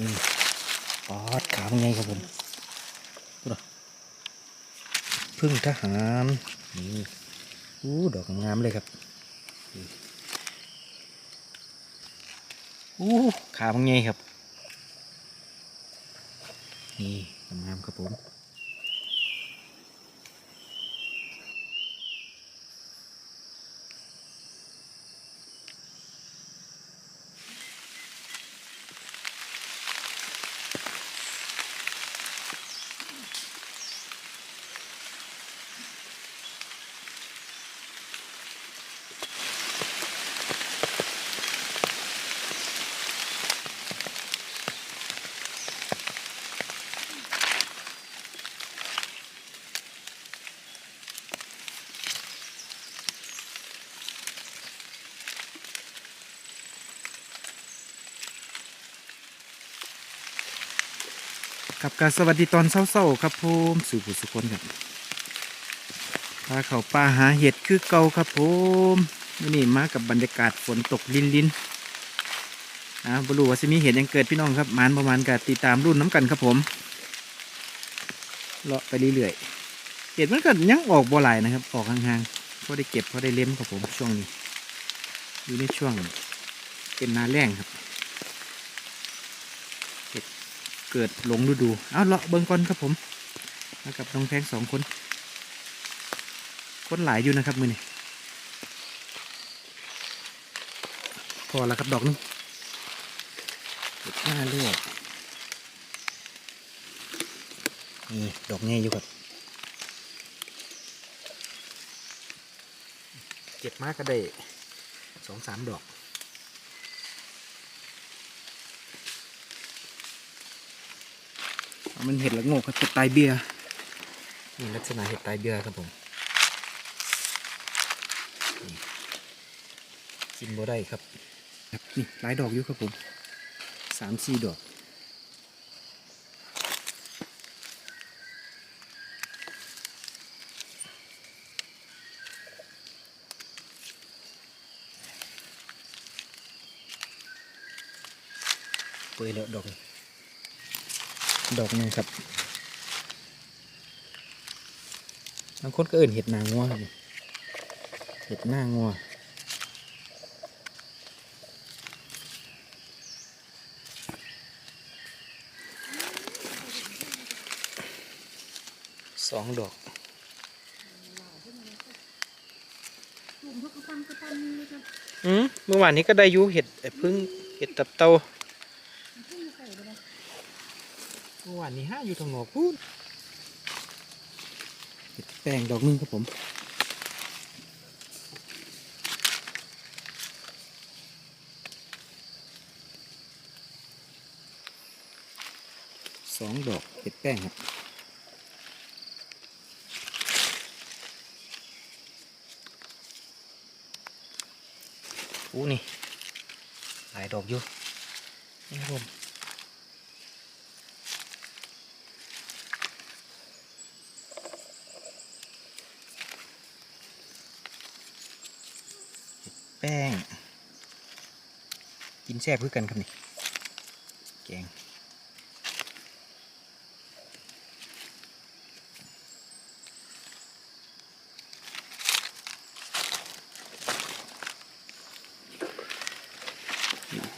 นี่ปอดขาวไงครับผมพึ่งทหารนี่อู้ดอกงามเลยครับอู้ขาวไงครับ นี่งามครับผม กับการสวัสดีตอนเศร้าๆครับผมสู่ผู้สุคนครับพาเขาป่าหาเห็ดคือเก่าครับผมนี่มากับบรรยากาศฝนตกลินลินนะบรูว่าจะมีเห็ดยังเกิดพี่น้องครับมานประมาณกับติดตามรุ่นน้ำกันครับผมเลาะไปเรื่อยๆเห็ดมันก็ยังออกบ่หลนะครับ ออกห่างๆเพอได้เก็บเพอได้เล่มครับผมช่วงนี้อยู่ในช่วงเป็นนาแรงครับ เกิดหลงฤดูเอาเลาะเบิ่งก่อนครับผมมากับน้องแพงสองคน คนหลายอยู่นะครับมือนี่พอแล้วครับดอกนึงเด็ดหน้าเลือดนี่ดอกแง่อยู่ครับเก็บมากก็ได้สองสามดอก เอา มันเห็ดละโงกครับเห็ดตายเบียร์นี่ลักษณะเห็ดตายเบียร์ครับผมนี่กินบ่ได้ครับครับนี่หลายดอกอยู่ครับผมสามสี่ดอกเปิดแล้วดอกนี้ ดอกนึงครับบางคนก็เอิ่นเห็ดนางงัวครับเห็ดหน้างัวสองดอกเลยครับอืมเมื่อวานนี้ก็ได้ยูเห็ดไอ้พึ่งเห็ดตับเตา มันขึ้นมาใส่ไปเลย เมื่อวานนี้ห้าอยู่ทางนอกพูดเห็ดแป้งดอกหนึงครับผมสองดอกเห็ดแป้งครับอู้นี่ หลายดอกอยู่นี่ครับผม แป้ง กินแซ่บเพื่อกันครับนี่แกง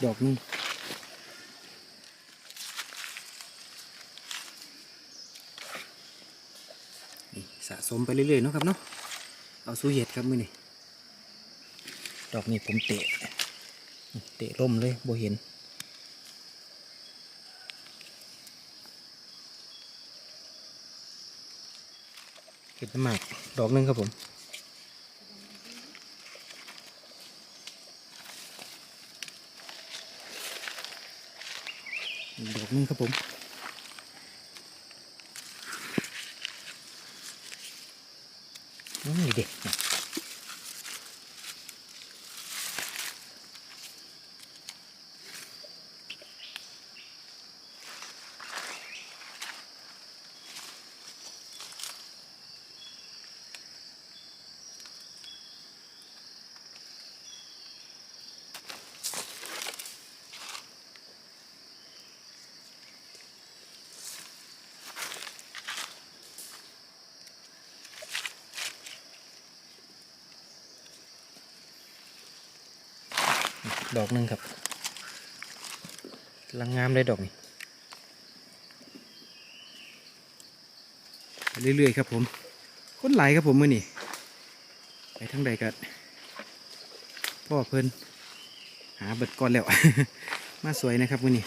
ดอกนึงนี่สะสมไปเรื่อยๆเนาะครับเนาะเอาสูเห็ดครับมือนี่ ดอกนี้ผมเตะ เตะร่มเลยบ่เห็น เห็ดน้ำหมาก ดอกหนึงครับผมดอกหนึงครับผมนี่เด็ก ดอกหนึ่งครับลังงามเลยดอกนี้เรื่อยๆครับผมคนไหลครับผมมือนี่ไปทั้งใดกันพ่อเพิ่นหาเบิดก่อนแล้ว มาสวยนะครับมือนี่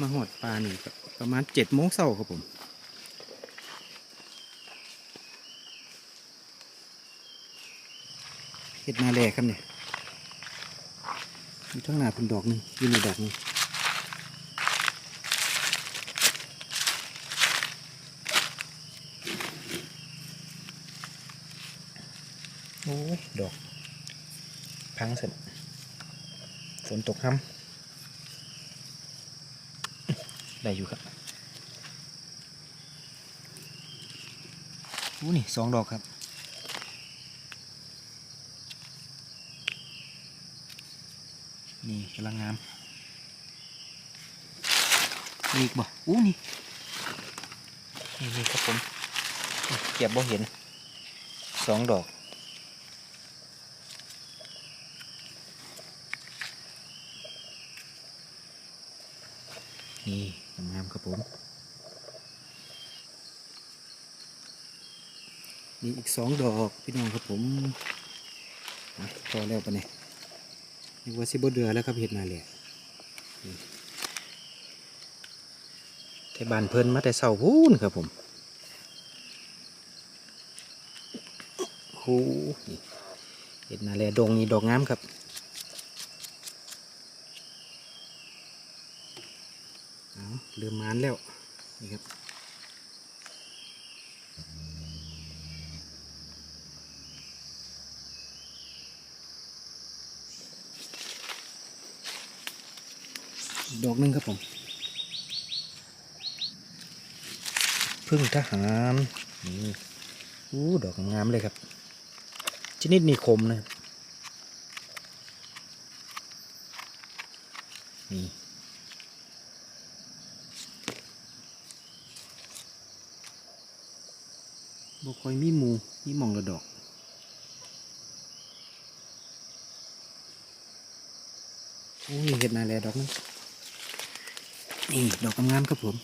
มาหอดปลาหนี่ก็ประมาณเจ็ดโมงเช้าครับผมเห็ดนาแลครับเนี่ย มีทั้งหนาเป็นดอกหนึงอยืนในดอกหนึงโอ้ยดอก พังเสร็จฝนตกค่ำได้อยู่ครับอู้นี่สองดอกครับ นี่กำลังงามมีอีกบ่อู้นี่นี่นี่ครับผมเก็บบ่เห็นสองดอกนี่งามครับผมนี่อีกสองดอกพี่น้องครับผมพอแล้วปะเนี่ย นึกว่าสิบเดือแล้วครับเห็ดนาเลยแต่บานเพลินมาแต่เสาพูนครับผมโอ้เห็ดนาแลดงนี่ดอกงามครับเอาเริ่มมานแล้วนี่ครับ ดอกหนึงครับผมพึ่งทหารนี่อู้ดอกงามเลยครับ ชนิดนิคมนะนี่บกคอยมีมูมีมองละดอกโอ้ยเห็ดนาแลดอกนึ นี่ดอกงามครับผม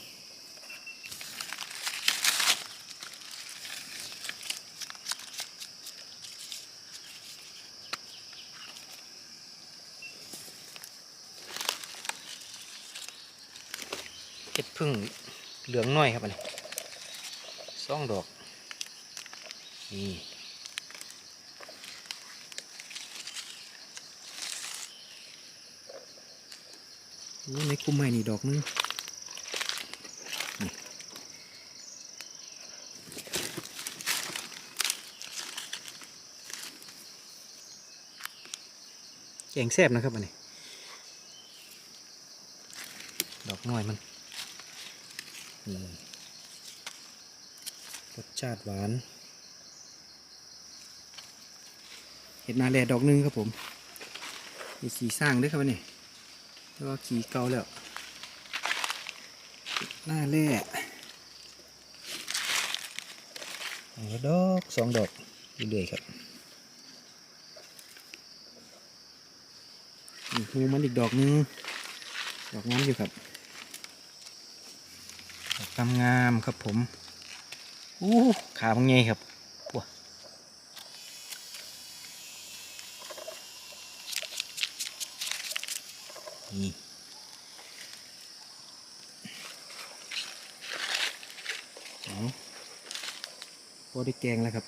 เห็ดพึ่งเหลืองน้อยครับอันนี้สองดอกนี่ โอ้ในคุ้มไม้นี่ดอกนึงแกงแซ่บนะครับอันนี้ ดอกน้อยมันรสชาติหวาน เห็ดนาแลดอกหนึงครับผมมีสีสร้างด้วยครับอันนี้ แล้วก็ขีเกาแล้ว หน้าแร่เละดอกสองดอกเรื่อยๆครับนี่หูมันอีกดอกนึง ดอกงามอยู่ครับดอกงามครับผม อู้ขาบังไงครับว้า นี่พอได้แกงแล้วครับ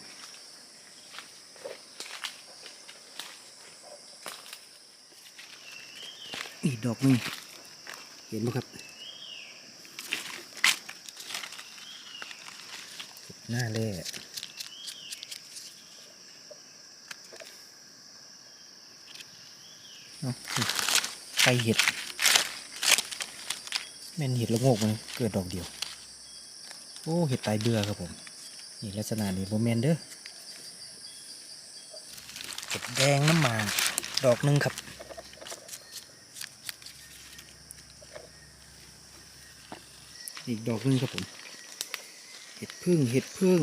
อีกดอกนึงเห็นไหมครับ หน้าเล่เนาะ ไข่เห็ดแม่นเห็ดละโงกมันเกิดดอกเดียว โอ้เห็ดตายเบื่อครับผม นี่ลักษณะนี้โมเมนเด้อเห็ดแดงน้ำหมาดอกหนึ่งครับอีกดอกหนึงครับผม เห็ดพึ่งเห็ดพึ่ง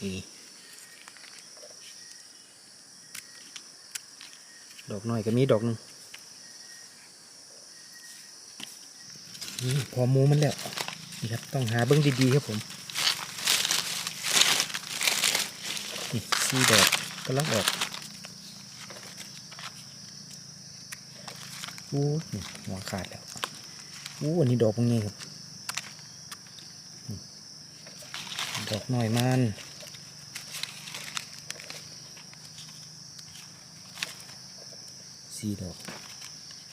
นี่ ดอกน้อยก็มีดอกหนึงนี่พอมูมันแล้วนี่ครับต้องหาเบิ้งดีๆครับผมนี่ซีดอกกำลังออกอู้นี่หัวขาดแล้วอู้อันนี้ดอกพวกนี้ครับดอกน้อยมัน สี่ดอก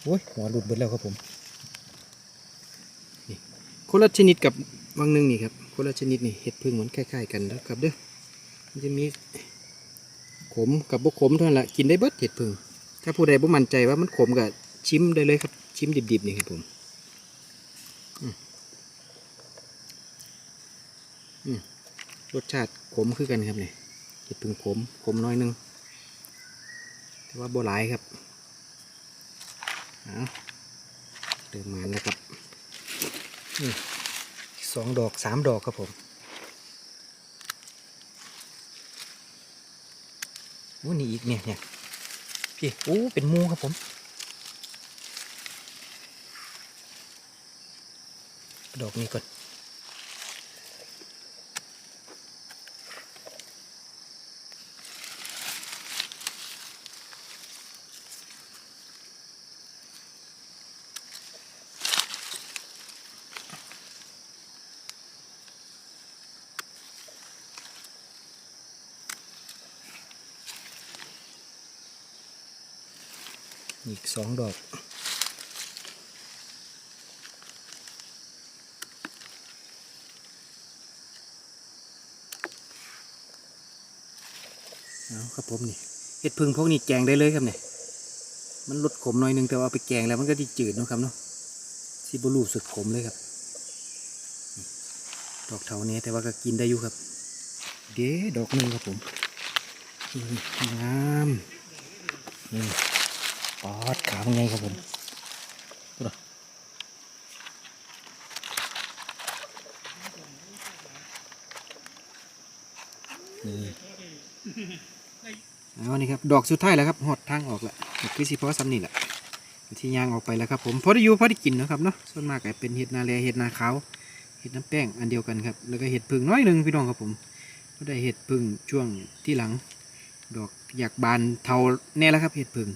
โอ้ยหัวหลุดเบิดแล้วครับผมนี่คนละชนิดกับวังหนึงนี่ครับคนละชนิดนี่เห็ดพึ่งเหมือนคล้ายๆกันแล้วครับเด้อมันจะมีขมกับบ่ขมเท่านั้นแหละกินได้เบิดเห็ดพึ่งถ้าผู้ใดบ่มั่นใจว่ามันขมก็ชิมได้เลยครับ ชิมดิบๆนี่ครับผมรสชาติขมคือกันครับนี่เห็ดพึ่งขมขมน้อยนึงแต่ว่าบ่หลายครับ เอาเดินมาแล้วครับนี่สองดอกสามดอกครับผมโอ้นี่อีกเนี่ยเนี่ยพี่โอ้เป็นมูครับผม ดอกนี้ก่อน อีกสองดอกเอาครับผมนี่เห็ดพึ่งพวกนี้แกงได้เลยครับเนี่ยมันลดขมหน่อยนึงแต่ว่าเอาไปแกงแล้วมันก็ดีจืดเนาะครับเนาะซีบรูสึกขมเลยครับ ดอกเท่านี้แต่ว่าก็กินได้อยู่ครับ เด้ดอกนึงครับผมอืมงามนี่ ปอดขาวเป็นไงครับผมดูดินี่เอานี่ครับ ดอกสุดท้ายแล้วครับหอดทางออกแล้วคือสิเพาะซ้ำนี่แหละที่ยางออกไปแล้วครับผมพอได้อยู่พอได้กินเนาะครับเนาะส่วนมากก็เป็นเห็ดนาแลเห็ดนาขาวเห็ดน้ำแป้งอันเดียวกันครับ แล้วก็เห็ดพึ่งน้อยหนึ่งพี่น้องครับผมก็ได้เห็ดพึ่งช่วงที่หลัง ดอกอยากบานเทาแน่แล้วครับเห็ดพึ่ง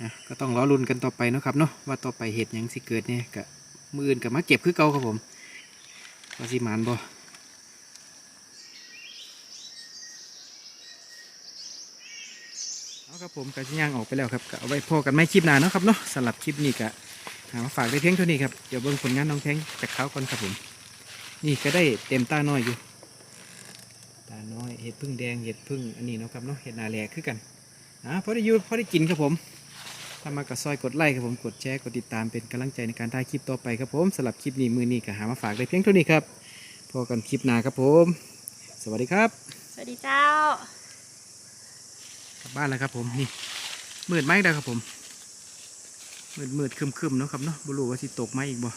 นะก็ต้องรอลุ้นกันต่อไปนะครับเนาะว่าต่อไปเห็ดยังสิเกิดเนี่ยกับมืออื่นกับมาเก็บคือเก่าครับผมว่าสิหมานบ่เอาครับผมกระชิย่างออกไปแล้วครับก็เอาไว้พอกันไม่คลิปหน้าเนาะครับเนาะสำหรับคลิปนี้ก็หามาฝากได้เพียงเท่านี้ครับเดี๋ยวเบิ่งผลงานน้องแท้งจากเขาก่อนครับผม นี่ก็ได้เต็มตาน้อยอยู่ตาน้อยเห็ดพึ่งแดงเห็ดพึ่งอันนี้เนาะครับเนาะเห็ดนาแลคือกันอ่าพอได้อยูพอได้กินครับผม ถ้ามากระซอยกดไลค์ครับผมกดแชร์กดติดตามเป็นกำลังใจในการถ่ายคลิปต่อไปครับผมสำหรับคลิปนี้มือนี้ก็หามาฝากได้เพียงเท่านี้ครับพอกันคลิปหน้าครับผม สวัสดีครับ สวัสดีเจ้ากลับบ้านแล้วครับผมนี่มืดไหมได้วครับผมมืดมืดๆครึมๆเนาะครับเนาะบรู้ว่าสิตกไหมอีกบ่